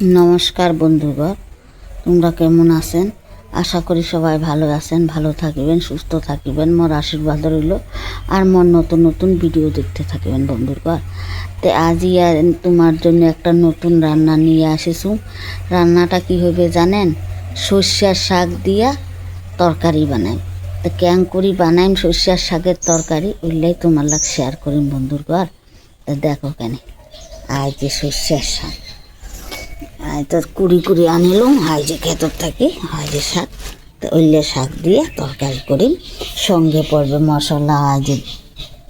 নমস্কার বন্ধুগণ, তোমরা কেমন আছেন? আশা করি সবাই ভালো আছেন, ভালো থাকিবেন, সুস্থ থাকিবেন, মোর আশীর্বাদ রইল, আর মোর নতুন নতুন ভিডিও দেখতে থাকিবেন বন্ধুগণ। তে আজই তোমার জন্য একটা নতুন রান্না নিয়ে আসিছু রান্নাটা কি হবে জানেন? সর্ষের শাক দিয়া তরকারি বানাই। তো ক্যাং করি বানাইম সর্ষের শাকের তরকারি, ওইলাই তোমার লাগ শেয়ার করিম বন্ধুর ঘর তা দেখো কেন, আজ যে সর্ষের শাক। আয় তো কুড়ি কুড়ি আনিলাম হাই যে খেতর থাকি হাই যে শাক ওইলে শাক দিয়ে তরকারি করি। সঙ্গে পড়বে মশলা আজ যে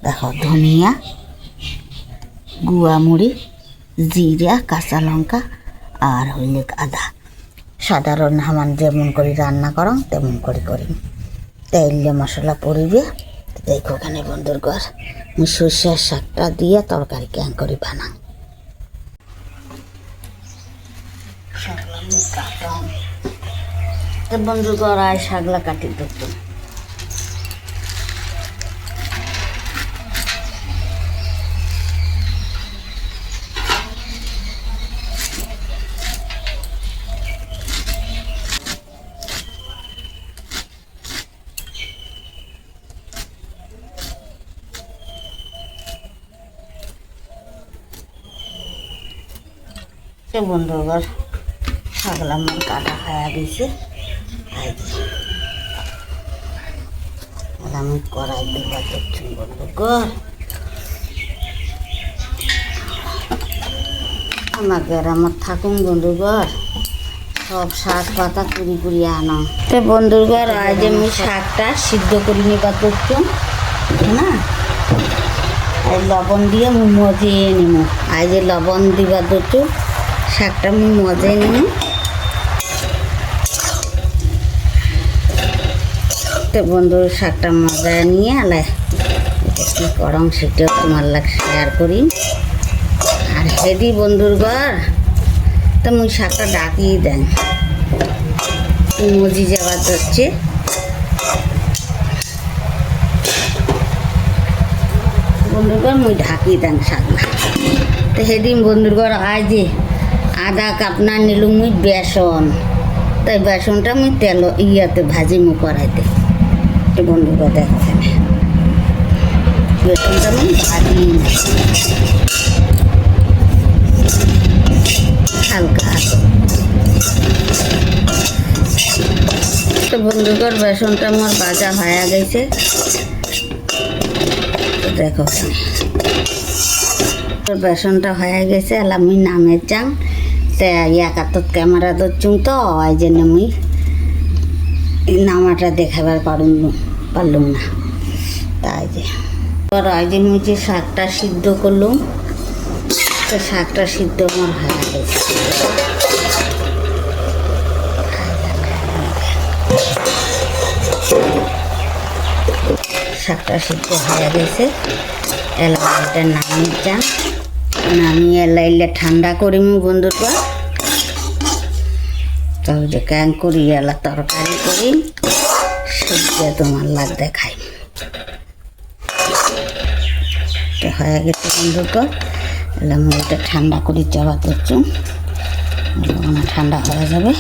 দেখো, ধনিয়া, গুয়া মুড়ি, জিরা, কাঁচা লঙ্কা, আর হইলে আদা। সাধারণ হামান যেমন করি রান্না করো, তেমন করে করি। তেলে মশলা পড়িবে দেখো ওখানে বন্ধুর ঘর। মুই শাকটা দিয়ে তরকারি ক্যাং করে বানাই তো বন্ধু করায় শাকলা কাটি দিত বন্ধু ঘর ছাগলা আমার কাটা খায়া গেছে এই আর আমি কড়াই দেবা দেখছি বন্ধু গর আমাকে আর আমার থাকুন বন্ধু ঘর। সব শাক পাতা কুড়ি কুড়ি আনো। তো বন্ধুর ঘর আজ আমি শাকটা সিদ্ধ করে নিবা করছ। না? লবণ দিয়ে মজিয়ে নিব আজ লবণ দিবা দুটো। শাকটা আমি মজাই নিব তো বন্ধুর শাকটা মজা নিয়ে আলে, এটা কি করম সেটাও তোমার লাগ শেয়ার করি। আর হেডি বন্ধুর ঘর, তো মুই শাকটা ডাকিয়ে দেন। মজি যাওয়ার যাচ্ছে বন্ধুর ঘর মুই ঢাকি দেন শাকলা তো সেদিন বন্ধুর ঘর আয় যে, আদা কাপনা নিলু মুই বেসন। তাই বেসনটা মুই তেল ইয়াতে ভাজি মু করাইতে তো বন্ধুর নিই। হালকা। তো বন্ধুগর বেসনটা আমার বাজা হয়ে গেছে। দেখো। বেসনটা হয়ে গেছে, আর আমি নামের চাং। তে একাত্তর ক্যামেরা ধরছুম তো, ওই জন্য এই নামাটা দেখাবার পারুম পারলুম না। তাই যে। মুই যে শাকটা সিদ্ধ করলুম। তো শাকটা সিদ্ধ আমার হয়ে গেছে। শাকটা সিদ্ধ হয়ে গেছে। এলাকাটা নামিয়ে যান নামিয়ে লাইলে ঠান্ডা করিম বন্ধুটা তো যে ক্যাং করি এলা তরকারি করি। তোমার লাগ দেখাই। তো হয়ে গেছে বন্ধুটা এলে এটা ঠান্ডা করে চাপা মানে ঠান্ডা হয়ে যাবে,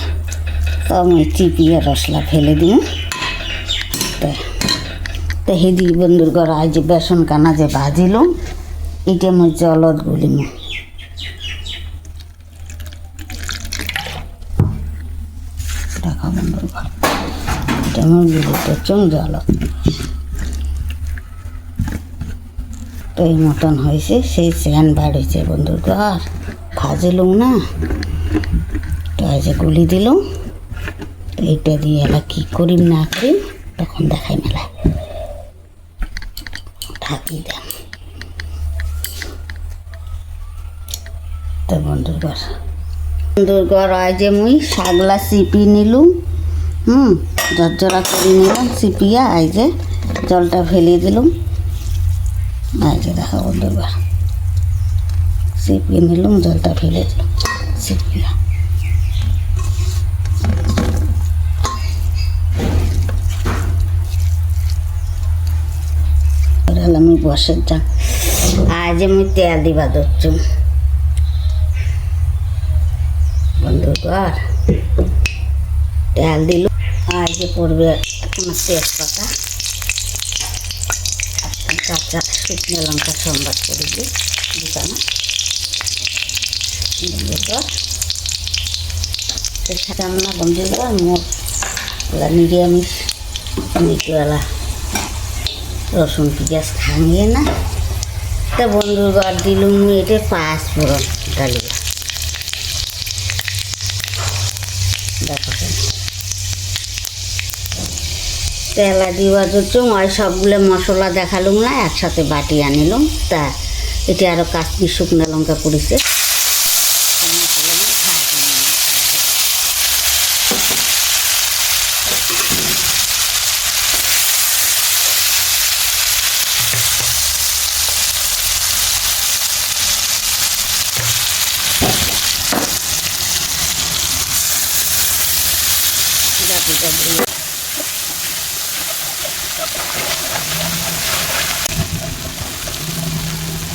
তো আমি চিপিয়ে রসলা ফেলে দিই। তো হেদি বন্ধুর ঘর আজ বেসন কানা যে ভাজিলাম, এটা আমি জলত গুলিম দেখো বন্ধুর ঘর গুলি করছুম জলত তো এই মতন হয়েছে, সেই স্যান বার হয়েছে বন্ধুর ঘর। ভাজিলুম না? তো আজ গুলি দিলাম তো এইটা দিয়ে এলা কী করিম না করিম, তখন দেখাই মেলা ঢাকি দেন। তো বন্ধুর ঘর। বন্ধুর ঘর যে মুই শাগলা চিপি নিলুম, হুম? জর্জরা করে নিলাম চিপিয়া আই যে জলটা ফেলিয়ে দিলুম। আই যে দেখো বন্ধুর চিপিয়ে নিলুম, জলটা ফেলে দিলাম চিপিয়া আমি বসে যা। আজ আমি তেল দিবা ধরছুম বন্ধুকার তেল দিল যে পড়বে তোমার তেজপাতা কাঁচা শুকনো লঙ্কা সম্বাদ করে দিই দুটানা রান্না বন্ধুকার মোট নিরামিষ মিটওয়ালা রসুন পেঁয়াজ খাঙিয়ে না। তা বন্ধুর ঘর দিলুম এটা পাঁচ ফোড়ন ডালিয়া দেখো কেন। তেলা দিবার জন্য ওই সবগুলো মশলা দেখালুম না, একসাথে বাটি আনিলাম। তা, এটি আরও কাশ্মীর শুকনো লঙ্কা পড়েছে বাটিটা দিয়ে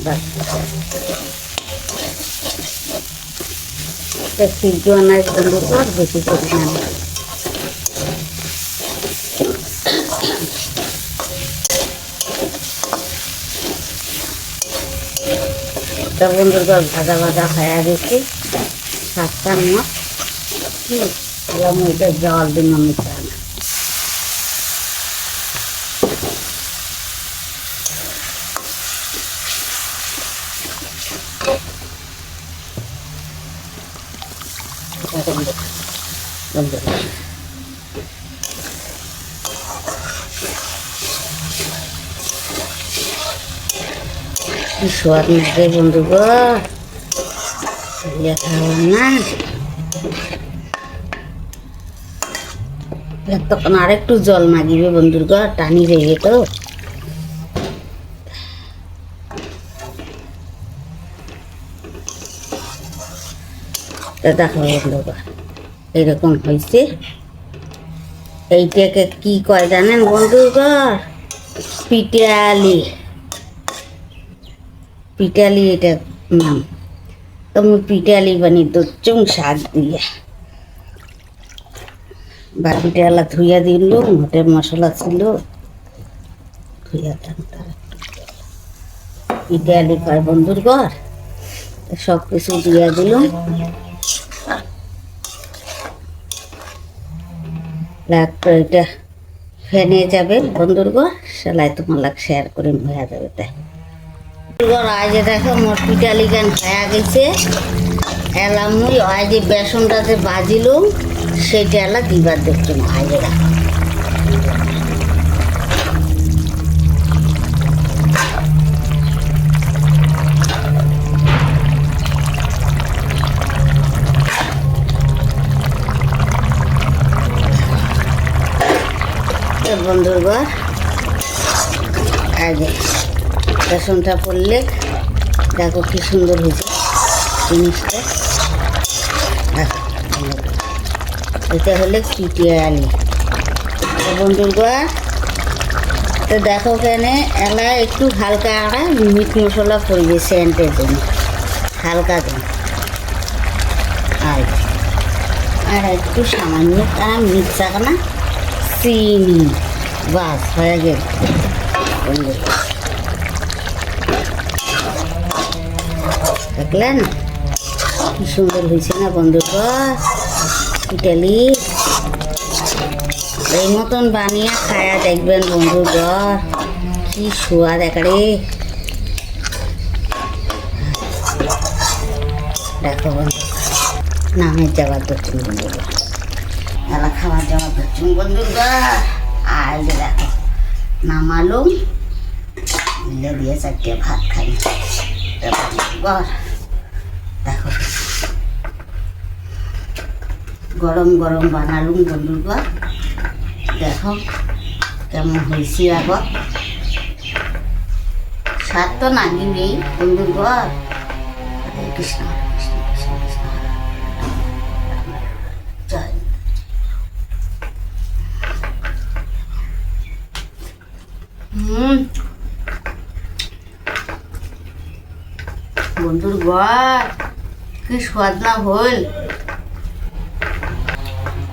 এটা সিদ্ধ আনাজ বন্ধু কর। বেশি না তা বন্ধুর ভাজা ভাজা হয়ে গেছে সাতটা মাছ এলাম ওইটা জল দিন মিথ্যা না কি স্বাদ লাগে বন্ধু গো। খাওয়া না। তখন আরেকটু জল মাগিবে বন্ধুর গো, টানি রইবে তো। দেখো বন্ধুগণ এরকম হয়েছে। এইটাকে কি কয় জানেন বন্ধুগণ পিটালি। পিটালি এটা নাম। তুমি পিটালি বানি দুচুং শাক দিয়ে। বাকিটা ধুইয়া দিল মোটে মশলা ছিল। ধুইয়া একটু পিটালি কয় বন্ধুর ঘর? সব কিছু দিয়া দিলাম লাগতো এটা ফেনে যাবে। বন্ধুর্গ সেলাই তোমার লাগ শেয়ার করে হয়ে যাবে তাই আজ দেখো, মোট পিটালি গান খায়া গেছে। এলাম মুই আজ যে বেসনটাতে বাজিলুম সেটা এলা দিবার দেখছি আজ দেখো। বন্ধুর ঘর আগে বেসনটা পড়লে দেখো কি সুন্দর হয়েছে জিনিসটা। এটা হলে পিটিয়ে আলি। তো বন্ধুর ঘর তো দেখো কেনে এলা একটু হালকা আড়া মিট মশলা পড়বে সেন্টের জন্য। হালকা দিন আর আর একটু সামান্য তারা মিক্সার না চিনি। বাস, হয়ে গেল। দেখলেন? কি সুন্দর হয়েছে না বন্ধু ইটালি। এই মতন বানিয়ে খায়া দেখবেন বন্ধু ঘর কি সোয়াদ একারে দেখো বন্ধু নামের যাবার দক্ষিণ বন্ধু এলা খাবার যাওয়ার দক্ষিণ বন্ধু আর দেখো, নামালুম, মিলে দিয়ে চারটে ভাত খাই। গর দেখো। গরম গরম বানালুম বন্ধুগণ দেখো কেমন হয়েছে আবার স্বাদ তো নাগিবেই বন্ধুগণ হরে কৃষ্ণ। বন্ধুর ঘর কি স্বাদ না হইল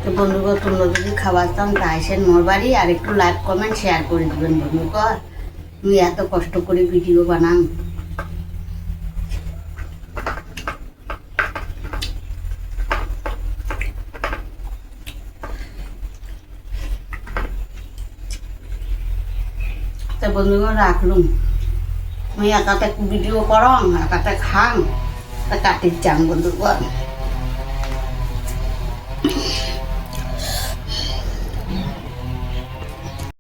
তো বন্ধুগণ তোমরা যদি খাবার চান তা আসেন মোর বাড়ি আর একটু লাইক কমেন্ট শেয়ার করে দিবেন বন্ধুগণ তুমি এত কষ্ট করে ভিডিও বানান তা বন্ধুগণ রাখলুম। আমি একাতে ভিডিও করং একাতে খাং তা কাটির চাং বন্ধুগণ